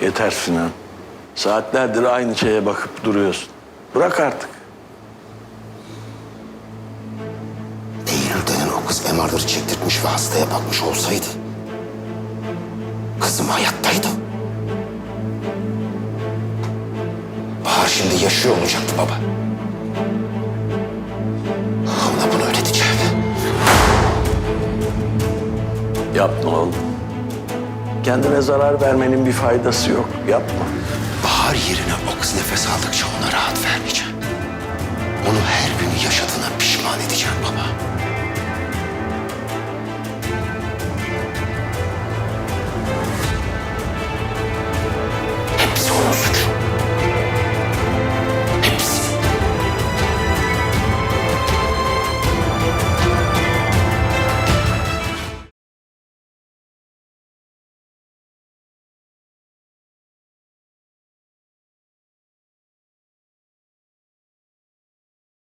Yeter Sinan. Saatlerdir aynı şeye bakıp duruyorsun. Bırak artık. Eylül denen o kız MR'ları çektirtmiş ve hastaya bakmış olsaydı... ...kızım hayattaydı. Bahar şimdi yaşıyor olacaktı baba. Ona bunu ödeteceğim. Yapma oğlum. Kendine zarar vermenin bir faydası yok. Yapma. Bahar yerine o kız nefes aldıkça ona rahat vermeyeceğim. Onu her gün.